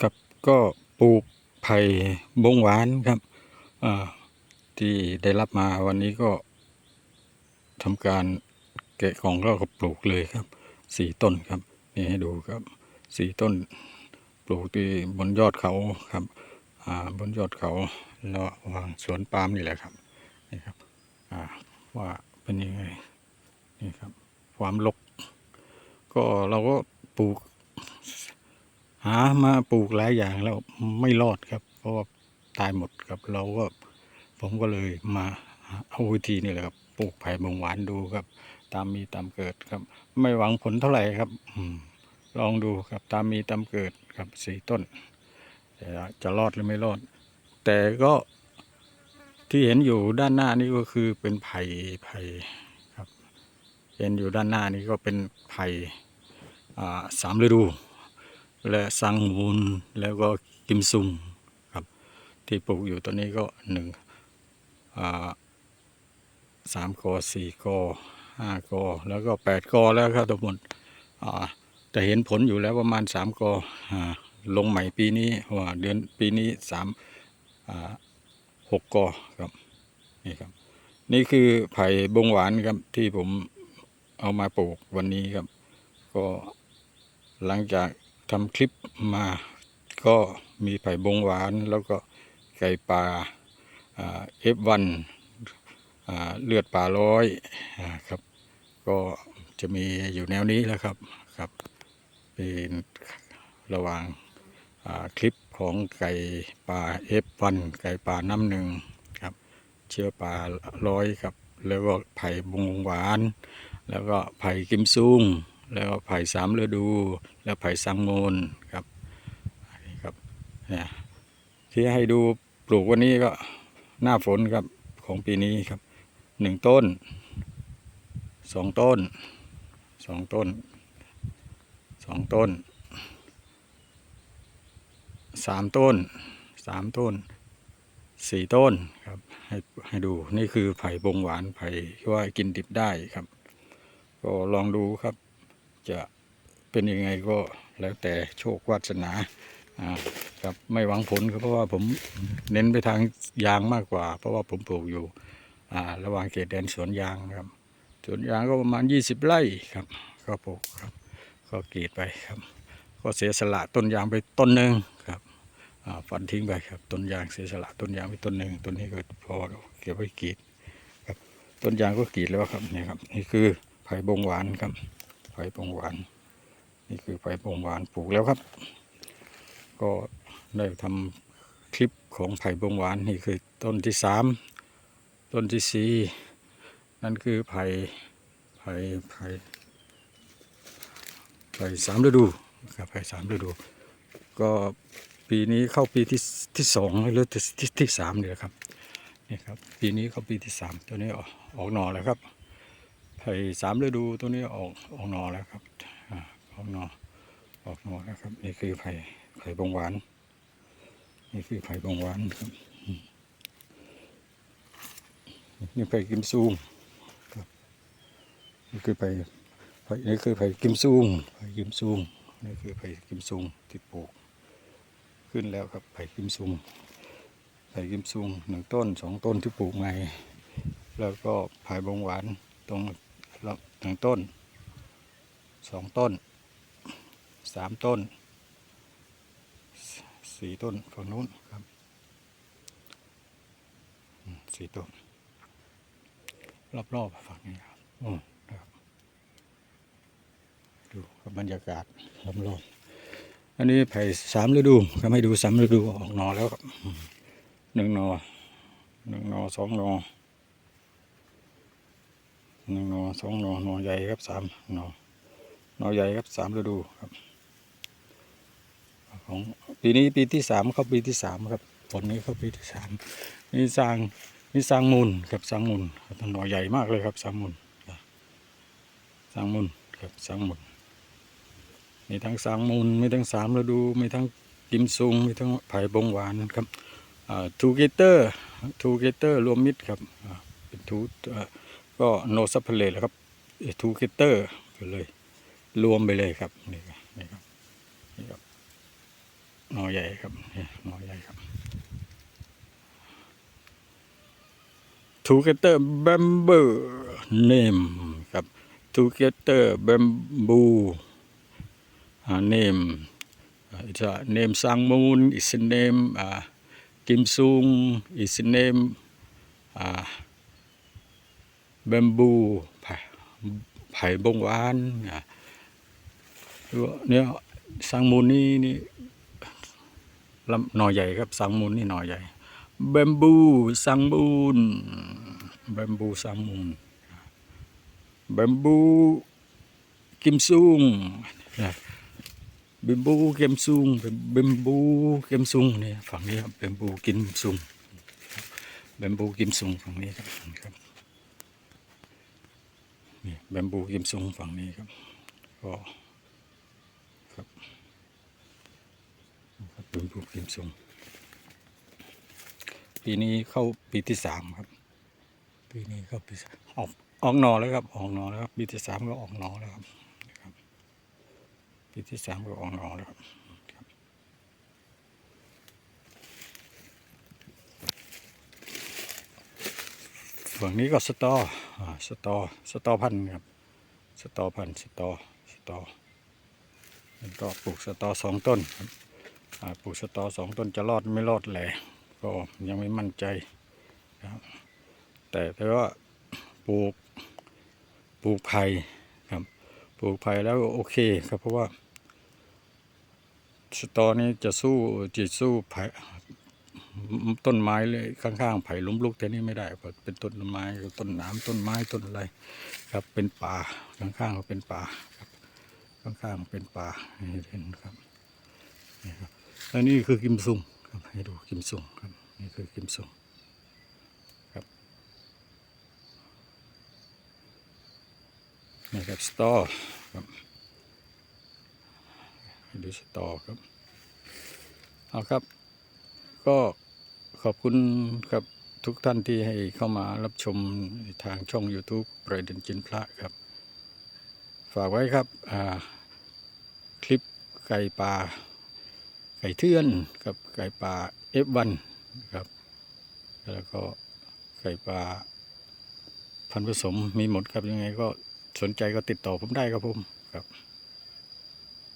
ครับก็ปลูกไผ่บงหวานครับที่ได้รับมาวันนี้ก็ทำการแกะกล่องแล้วก็ปลูกเลยครับสี่ต้นครับนี่ให้ดูครับสี่ต้นปลูกที่บนยอดเขาครับบนยอดเขาแล้ววางสวนปาล์มนี่แหละครับนี่ครับว่าเป็นยังไงนี่ครับความรกก็เราก็ปลูก หามาปลูกหลายอย่างแล้วไม่รอดครับ เพราะว่าตายหมดครับ เราก็ผมก็เลยมาเอาวิธีนี่แหละครับปลูกไผ่บงหวานดูครับ ตามมีตามเกิดครับ ไม่หวังผลเท่าไหร่ครับลองดูครับตามมีตามเกิดครับสี่ต้นจะรอดหรือไม่รอด แต่ก็ที่เห็นอยู่ด้านหน้านี่ก็คือเป็นไผ่ไผ่ครับ เห็นอยู่ด้านหน้านี่ก็เป็นไผ่สามฤดู และสังมูลแล้วก็กิมซุงครับ ที่ปลูกอยู่ตัวนี้ก็หนึ่งสามกอสี่กอห้ากอแล้วก็แปดกอแล้วครับทั้งหมดอ่าจะเห็นผลอยู่แล้วประมาณสามกออลงใหม่ปีนี้ว่าเดือนปีนี้สามหกกอครับนี่ครับ นี่คือไผ่บงหวานครับที่ผมเอามาปลูกวันนี้ครับ ก็หลังจาก ทำคลิปมาก็มีไผ่บงหวาน แล้วก็ไก่ป่าเอฟวันเลือดป่าร้อยอครับ ก็จะมีอยู่แนวนี้แล้วครับครับเป็นระหว่างคลิปของไก่ป่าเอฟวันไก่ป่าน้ำหนึ่งครับ เชื้อป่าร้อยครับ แล้วก็ไผ่บงหวาน แล้วก็ไผ่กิมซุง แล้วไผ่สามฤดู แล้วไผ่สังโมนครับอันนี้ครับเนี่ยที่ให้ดูปลูกวันนี้ก็หน้าฝนครับของปีนี้ครับหนึ่งต้นสองต้นสองต้นสองต้นสามต้นสามต้นสี่ต้นครับให้ให้ดูนี่คือไผ่บงหวานไผ่ที่ว่ากินดิบได้ครับ ก็ลองดูครับ จะเป็นยังไงก็แล้วแต่โชควาสนาครับไม่หวังผลครับเพราะว่าผมเน้นไปทางยางมากกว่า เพราะว่าผมปลูกอยู่ระหว่างเขตแดนสวนยางครับ สวนยางก็ประมาณ 20 ไร่ครับ ก็ปลูกครับ ก็กรีดไปครับ ก็เสียสละต้นยางไปต้นหนึ่งครับฟันทิ้งไปครับต้นยางเสียสละต้นยางไปต้นหนึ่งต้นนี้ก็พอเก็บไว้กรีดครับต้นยางก็กรีดแล้วครับนี่ครับนี่คือไผ่บงหวานครับ ไผ่บงหวาน นี่คือไผ่บงหวานปลูกแล้วครับ ก็ได้ทำคลิปของไผ่บงหวานนี่คือต้นที่สามต้นที่สี่นั่นคือไผ่ไผ่ไผ่ไผ่สามฤดูครับไผ่สามฤดู ก็ปีนี้เข้าปีที่ที่สองหรือที่ที่ที่สามเนี่ยครับนี่ครับปีนี้เข้าปีที่สามตัวนี้ออกออกหน่อแล้วครับ ไผ่สามฤดูตัวนี้ออกออกนอแล้วครับออกนอออกนอแล้วครับนี่คือไผ่ไผ่บงหวานนี่คือไผ่บงหวานครับนี่ไผ่กิมซูงครับนี่คือไผ่ไผ่นี่คือไผ่กิมซูงไผ่กิมซูงนี่คือไผ่กิมซูงที่ปลูก ขึ้นแล้วครับไผ่กิมซูงไผ่กิมซูงหนึ่งต้นสองต้นที่ปลูกใหม่แล้วก็ไผ่บงหวานตรง แล้วหนึ่งต้นสองต้นสามต้นสสี่ต้นฝั่งนู้นครับอืมสี่ต้น รอบๆฝั่งนี้ครับอืมนะครับดูกับบรรยากาศรอบๆอันนี้ไผ่สามฤดูก็ให้ดูสามฤดูออกหนอแล้วครับอืมหนึ่งหนอหนึ่งหนอสองหนอ หนึ่งหนอสองหนอหนอใหญ่ครับสามหนอหนอใหญ่ครับสามฤดูครับของปีนี้ปีที่สามเข้าปีที่สามครับผลนี้เข้าปีที่สามนี่สร้างนี่สร้างมูลครับสร้างมูลครับหนอใหญ่มากเลยครับสร้างมูลสร้างมูลครับสร้างมูลมีทั้งสร้างมูลมีทั้งสามฤดูมีทั้งกิมซุงมีทั้งไผ่บงหวานครับทูเกเตอร์ทูเกเตอร์รวมมิตรครับเป็นทู ก็โนซัพเพลแล้วครับทูคิเตอร์ไปเลย รวมไปเลยครับนี่ครับนี่ครับนี่ครับนอใหญ่ครับนี่น้อใหญ่ครับทูเกเตอร์แบมเบอร์เนมครับทูเกเตอร์แบมบูอ่าเนม it's a name Sang Moon, it's a name uh, Kim Sung, it's a name uh, Bamboo ไผ่ไผ่บงวานอะเนี่ยสังมูลนี่นี่ลำหน่อใหญ่ครับสังมูลนี่หน่อใหญ่แบมบูสังมูลแบมบูสังมูลแบมบูกิมซุงแบมบูเกมซุงแบมบูเกมซุงนี่ฝั่งนี้ครับแบมบูกิมซุงแบมบูกิมซุงฝั่งนี้ครับ นี่แบมบูกิมซุงฝั่งนี้ครับ ก็ครับแบมบูกิมซุงปีนี้เข้าปีที่สามครับ ปีนี้เข้าปีออกออกนอแล้วครับออกนอแล้วครับปีที่สามก็ออกนอแล้วครับปีที่สามก็ออกนอแล้วครับครับ ฝั่งนี้ก็สตอสตอสตอพันธุ์ครับ สตอพันธุ์สตอสตอแล้วก็ปลูกสตอสองต้นครับปลูกสตอสองต้นจะรอดไม่รอดแหละก็ยังไม่มั่นใจครับแต่แต่ว่าปลูกปลูกไผ่ครับปลูกไผ่แล้วโอเคครับเพราะว่าสตอนี้จะสู้จะสู้ไผ่ ต้นไม้เลยข้างๆไผ่ล้มลุกแต่นี่ไม่ได้เพราะเป็นต้นไม้ต้นหนามต้นไม้ต้นอะไรครับเป็นป่าข้างๆก็เป็นป่าครับข้างๆเป็นป่าเห็นครับนี่ครับและนี่คือกิมซุงครับให้ดูกิมซุงครับนี่คือกิมซุงครับนี่ครับสตอครับให้ดูสตอครับเอาครับก็ ขอบคุณครับทุกท่านที่ให้เข้ามารับชมทางช่อง YouTube ประเด็นจินพระครับ ฝากไว้ครับคลิปไก่ป่าไก่เทือนกับไก่ป่า F1 ครับ แล้วก็ไก่ป่าพันผสมมีหมดครับยังไงก็สนใจก็ติดต่อผมได้ครับผมครับ